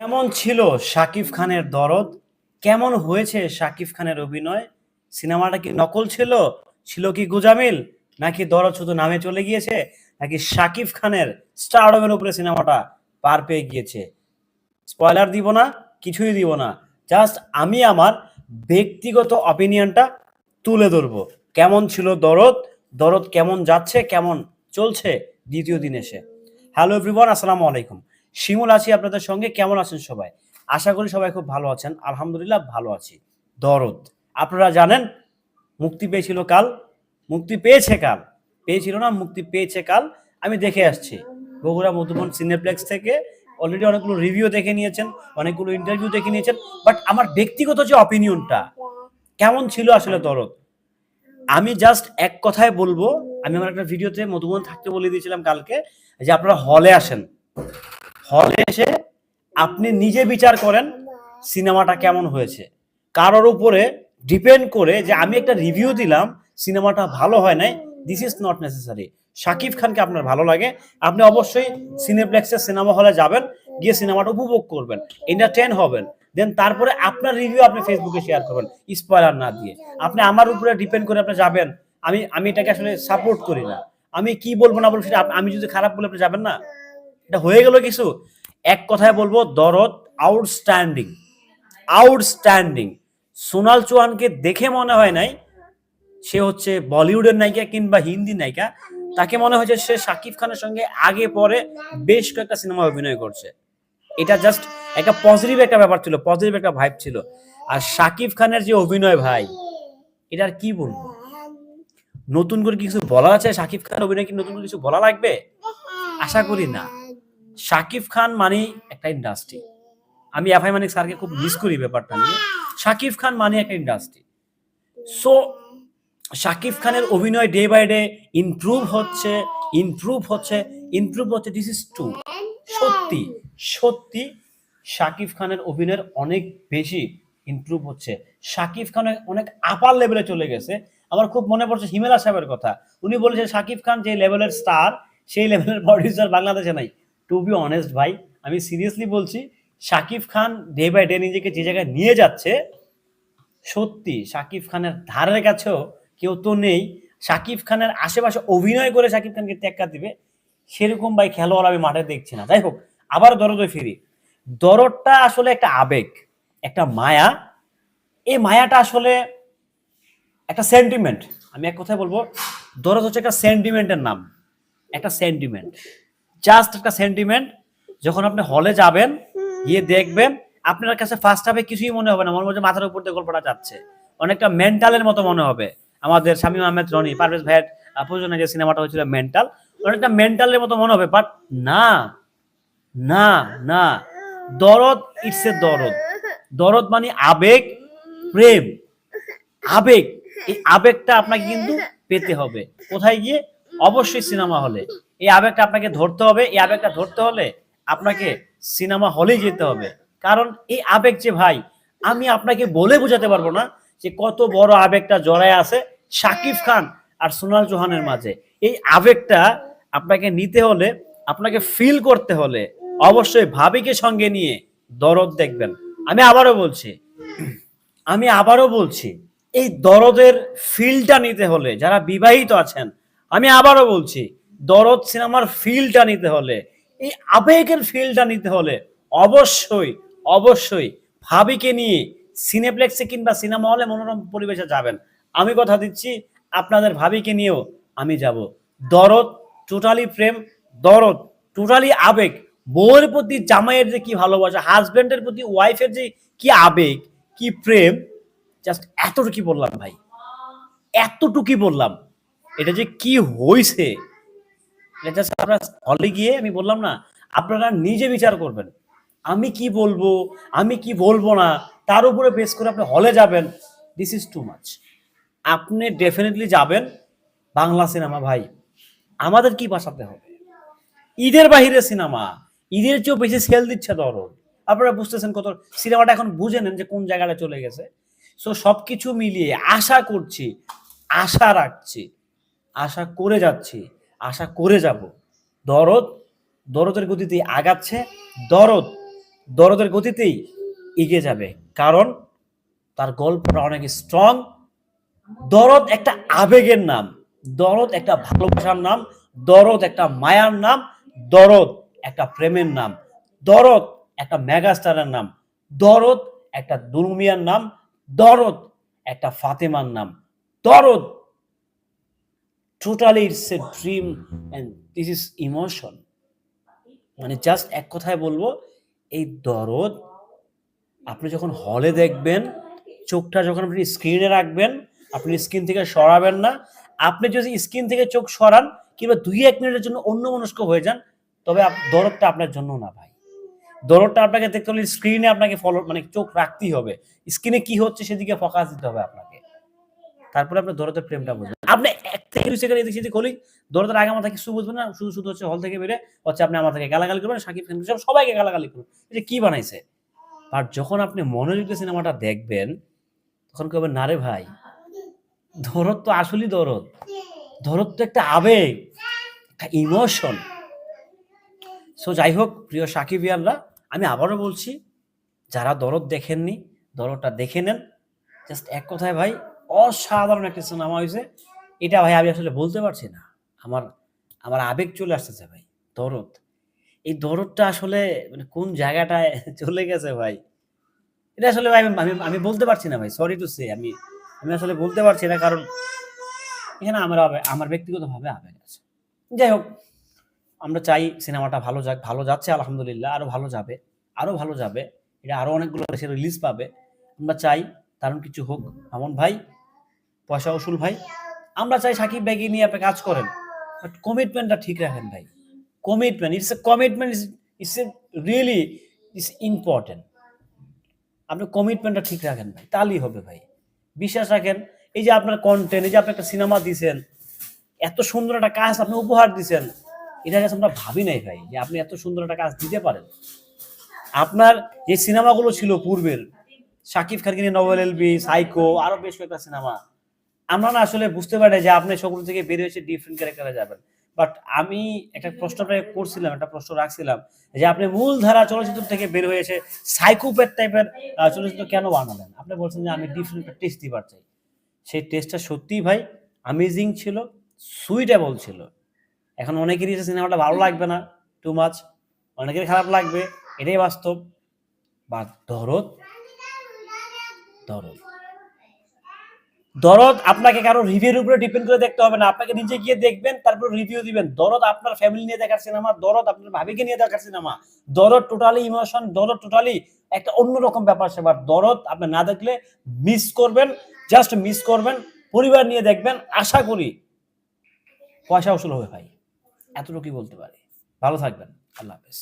কেমন ছিল শাকিব খানের দরদ? কেমন হয়েছে শাকিব খানের অভিনয়? সিনেমাটা কি নকল ছিল? ছিল কি গুজামিল? নাকি দরদ শুধু নামে চলে গিয়েছে? নাকি শাকিব খানের স্টারডমের উপরে সিনেমাটা পার পেয়ে গিয়েছে? স্পয়লার দিব না, কিছুই দিব না। জাস্ট আমি আমার ব্যক্তিগত অপিনিয়নটা তুলে ধরবো। কেমন ছিল দরদ? দরদ কেমন যাচ্ছে? কেমন চলছে? দ্বিতীয় দিন এসে। হ্যালো এভরিওয়ান আসসালামু আলাইকুম। শিমুল আছি আপনাদের সঙ্গে। কেমন আছেন সবাই? আশা করি সবাই খুব ভালো আছেন। আলহামদুলিল্লাহ ভালো আছি। দরদ। আপনারা জানেন, মুক্তি পেয়েছিল কাল। মুক্তি পেয়েছে কাল। পেয়েছিল না, মুক্তি পেয়েছে কাল। আমি দেখে আসছি। বগুড়া মধুবন সিনেপ্লেক্স থেকে অলরেডি অনেকগুলো রিভিউ দেখে নিয়েছেন, অনেকগুলো ইন্টারভিউ দেখে নিয়েছেন। বাট আমার ব্যক্তিগত যে অপিনিয়নটা কেমন ছিল আসলে দরদ? আমি জাস্ট এক কথায় বলব, আমি আমার একটা ভিডিওতে মধুবন থাকতে বলে দিয়েছিলাম কালকে, যে আপনারা হলে আসেন। হলে এসে আপনি নিজে বিচার করেন সিনেমাটা কেমন হয়েছে। কারোর উপরে ডিপেন্ড করে যে আমি একটা রিভিউ দিলাম, সিনেমাটা ভালো হয় নাই this is not necessary Shakib খানকে আপনার ভালো লাগে, আপনি অবশ্যই সিনেপ্লেক্সের সিনেমা হলে যাবেন, গিয়ে সিনেমাটা উপভোগ করবেন এন্টারটেন হবেন। দেন তারপরে আপনার রিভিউ আপনি ফেসবুকে শেয়ার করবেন স্পয়লার না দিয়ে। আপনি আমার উপরে ডিপেন্ড করে আপনি যাবেন, আমি আমি এটাকে আসলে সাপোর্ট করি না। আমি কি বলব না বলব সেটা আমি যদি খারাপ বলে আপনি যাবেন না? এটা হয়ে গেল কিছু? এক কথায় বলব, দরদ আউটস্ট্যান্ডিং আউটস্ট্যান্ডিং সোনাল চৌহানকে দেখে মনে হয় নাই, সে হচ্ছে বলিউডের নায়িকা কিংবা হিন্দি নায়িকা। তাকে মনে হয়েছে সে শাকিব খানের সঙ্গে আগে পরে বেশ কয়েকটা সিনেমা অভিনয় করছে। এটা জাস্ট একটা পজিটিভ একটা ব্যাপার ছিল পজিটিভ একটা ভাইব ছিল। আর শাকিব খানের যে অভিনয় ভাই এটার কি বলব? নতুন করে কিছু বলা আছে? শাকিব খানের অভিনয় কি নতুন করে কিছু বলা লাগবে? আশা করি না। শাকিব খান মানে একটা ইন্ডাস্ট্রি আমি এফআই মানিক স্যারকে খুব মিস করি ব্যাপারটা নিয়ে। শাকিব খান মানে একটা ইন্ডাস্ট্রি সো শাকিব খানের অভিনয় ডে বাই ডে ইমপ্রুভ হচ্ছে ইমপ্রুভ হচ্ছে ইমপ্রুভ হচ্ছে দিস ইজ টু সত্যি সত্যি শাকিব খানের অভিনয়ের অনেক বেশি ইমপ্রুভ হচ্ছে। শাকিব খান অনেক আপার লেভেলে চলে গেছে। আমার খুব মনে পড়ছে হিমেলা সাহেবের কথা। উনি বলেছেন, শাকিব খান যে লেভেলের স্টার সেই লেভেলের প্রডিউসার বাংলাদেশে নাই। টু বি অনেস্ট ভাই, আমি সিরিয়াসলি বলছি, Shakib Khan day by day নিজেকে যে জায়গায় নিয়ে যাচ্ছে, সত্যি শাকিব খানের ধারের কাছেও কেউ তো নেই। শাকিব খানের আশেপাশে অভিনয় করে শাকিব খানকে টেক্কা দিবে, সেরকম ভাই খেলোয়াড় আমি মাঠে দেখছি না। যাই হোক, আবার দরদে ফিরি। দরদটা আসলে একটা আবেগ, একটা মায়া। এই মায়াটা আসলে একটা সেন্টিমেন্ট আমি এক কথায় বলব, দরদ হচ্ছে একটা সেন্টিমেন্টের নাম, একটা সেন্টিমেন্ট জাস্ট একটা সেন্টিমেন্ট যখন আপনি হলে যাবেন গিয়ে দেখবেন আপনার কাছে ফার্স্ট হাফে কিছুই মনে হবে না মনে হচ্ছে মাথার উপর দিয়ে গল্পটা যাচ্ছে। অনেকটা মেন্টালের মতো মনে হবে। আমাদের শামীম আহমেদ রনি পারভেজ ভাইয়ের আহ, প্রযোজনায় যে সিনেমাটা হয়েছিল মেন্টাল অনেকটা মেন্টালের মতো মনে হবে বাট না না না। দরদ ইটস এ দরদ। দরদ মানে আবেগ প্রেম। আবেগ। এই আবেগটা আপনাকে কিন্তু পেতে হবে। কোথায় গিয়ে? অবশ্যই সিনেমা হলে। এই আবেগটা আপনাকে ধরতে হবে, এই আবেগটা ধরতে হলে আপনাকে সিনেমা হলেই যেতে হবে। কারণ এই আবেগ যে ভাই, আমি আপনাকে বলে বোঝাতে পারব না যে কত বড় আবেগটা জড়ায় আছে শাকিব খান আর সোনাল চৌহানের মাঝে। এই আবেগটা আপনাকে নিতে হলে, আপনাকে ফিল করতে হলে অবশ্যই ভাবিকে সঙ্গে নিয়ে দরদ দেখবেন। আমি আবারও বলছি, আমি আবারও বলছি, এই দরদের ফিলটা নিতে হলে, যারা বিবাহিত আছেন, আমি আবারও বলছি দরদ সিনেমার ফিলটা নিতে হলে, এই আবেগের ফিলটা নিতে হলে অবশ্যই অবশ্যই ভাবিকে নিয়ে সিনেপ্লেক্সে কিংবা সিনেমা হলে মনোরম পরিবেশে যাবেন। আমি কথা দিচ্ছি, আপনাদের ভাবিকে নিয়েও আমি যাব। দরদ টোটালি প্রেম, দরদ টোটালি আবেগ, বউয়ের প্রতি জামাইয়ের যে কি ভালোবাসা হাজবেন্ডের প্রতি ওয়াইফের যে কি আবেগ, কি প্রেম জাস্ট এতটুকুই বললাম ভাই। এতটুকুই বললাম। এটা যে কি এটা জাস্ট আপনারা হলে গিয়ে আমি বললাম না, আপনারা নিজে বিচার করবেন। আমি কি বলব, আমি কি বলব না, তার উপরে বেস করে আপনি হলে যাবেন। দিস ইজ টু মাচ আপনি ডেফিনেটলি যাবেন বাংলা সিনেমা ভাই। আমাদের কি বাসাতে হবে? ঈদের বাহিরে সিনেমা ঈদের চেয়েও বেশি সেল দিচ্ছে দরদ। আপনারা বুঝতেছেন কত সিনেমাটা এখন বুঝে নেন যে কোন জায়গাটা চলে গেছে। সো সব কিছু মিলিয়ে আশা করছি, আশা রাখছি, আশা করে যাচ্ছি। আশা করে যাব। দরদ, দরদের গতিতে আগাচ্ছে। দরদ, দরদের গতিতেই এগিয়ে যাবে। কারণ তার গল্পটা অনেক স্ট্রং দরদ একটা আবেগের নাম। দরদ একটা ভালোবাসার নাম। দরদ একটা মায়ার নাম। দরদ একটা প্রেমের নাম। দরদ একটা মেগাস্টারের নাম। দরদ একটা দুলমিয়ার নাম। দরদ একটা ফাতেমার নাম। Dorod totally it's a dream and this is emotion মানে জাস্ট এক কথায় বলব, এই দরদ আপনি যখন হলে দেখবেন, চোখটা যখন আপনি স্ক্রিনে রাখবেন, আপনি স্ক্রিন থেকে সরাবেন না, আপনি যদি স্ক্রিন থেকে চোখ সরান, কিংবা দুই এক মিনিটের জন্য অন্য মনস্ক হয়ে যান, তবে দরদটা আপনার জন্য না ভাই। দরদটা আপনাকে দেখতে হলে স্ক্রিনে আপনাকে ফলো মানে চোখ রাখতেই হবে। স্ক্রিনে কি হচ্ছে সেদিকে ফোকাস দিতে হবে আপনাকে। তারপরে আপনার দরদের প্রেমটা বুঝবেন। আপনি এক থেকে দুই সেকেন্ড এদিক সেদিক হলেই দরদের আগে মাথা কিছু বুঝবেন না, শুধু শুধু হচ্ছে হল থেকে বেরে হচ্ছে আপনি আমার থেকে গালাগালি করবেন, সাকিব খান সব সবাইকে গালাগালি করবেন। এটা কি বানাইছে? আর যখন আপনি মনোযোগ দিয়ে সিনেমাটা দেখবেন, তখন কবেন না রে ভাই, দরদ তো আসলেই দরদ। দরদ তো একটা আবেগ, একটা ইমোশন সো যাই হোক, প্রিয় সাকিবিয়ানরা আমি আবারও বলছি, যারা দরদ দেখেননি, দরদটা দেখে নেন। জাস্ট এক কথায় ভাই অসাধারণ একটা সিনেমা হয়েছে। এটা ভাই আমি আসলে বলতে পারছি না। আমার আমার আবেগ চলে আসতেছে ভাই, দরদ। এই দরদটা আসলে মানে কোন জায়গাটায় চলে গেছে ভাই? এটা আসলে ভাই আমি, আমি- বলতে পারছি না ভাই সরি টু সে আমি আমি আসলে বলতে পারছি না কারণ এখানে আমার আমার ব্যক্তিগতভাবে আবেগ আছে। যাই হোক, আমরা চাই সিনেমাটা ভালো যাক, ভালো যাচ্ছে আলহামদুলিল্লাহ আরও ভালো যাবে আরও ভালো যাবে। এটা আরও অনেকগুলো দেশে রিলিজ পাবে। আমরা চাই দারুণ কিছু হোক। আমন ভাই পয়সা উসুল ভাই, আমরা চাই সাকিব ভাইকে নিয়ে আপনি কাজ করেন বাট কমিটমেন্টটা ঠিক রাখেন ভাই। Commitment it's a commitment it's a really it's important আপনি কমিটমেন্টটা ঠিক রাখেন ভাই, তাহলেই হবে ভাই। বিশ্বাস রাখেন, এই যে আপনার কন্টেন্ট এই যে আপনি একটা সিনেমা দিয়েছেন এত সুন্দর একটা কাজ আপনি উপহার দিয়েছেন এটা কাছে আমরা ভাবি নাই ভাই, যে আপনি এত সুন্দর একটা কাজ দিতে পারেন। আপনার যে সিনেমাগুলো ছিল পূর্বের শাকিব খানকে নিয়ে নভেল এলবি সাইকো আরও বেশ কয়েকটা সিনেমা আমরা না আসলে বুঝতে পারি যে আপনি সকল থেকে বের হয়েছে ডিফারেন্ট ক্যারেক্টারে যাবেন। বাট আমি একটা প্রশ্ন করছিলাম, একটা প্রশ্ন রাখছিলাম যে আপনি মূল ধারা চলচ্চিত্র থেকে বের হয়েছে সাইকোপ্যাথ টাইপের চলচ্চিত্র কেন বানালেন? আপনি বলছেন যে আমি ডিফারেন্ট একটা টেস্ট দিবার চাই। সেই টেস্টটা সত্যিই ভাই অ্যামেজিং ছিল সুইটেবল ছিল। এখন অনেকেরই সিনেমাটা ভালো লাগবে না টু মাচ অনেকের খারাপ লাগবে, এটাই বাস্তব। বা দরদ দরদ। দরদ আপনাকে কারও রিভিউর উপরে ডিপেন্ড করে দেখতে হবে না। আপনাকে নিজে গিয়ে দেখবেন, তারপর রিভিউ দিবেন। দরদ আপনার ফ্যামিলি নিয়ে দেখার সিনেমা দরদ আপনার ভাবিকে নিয়ে দেখার সিনেমা দরদ টোটালি ইমোশন দরদ টোটালি একটা অন্যরকম ব্যাপার সেবার। দরদ আপনি না দেখলে মিস করবেন জাস্ট মিস করবেন, পরিবার নিয়ে দেখবেন। আশা করি পয়সা উসুল হবে ভাই। এতটুকুই বলতে পারি। ভালো থাকবেন। আল্লাহ হাফেজ।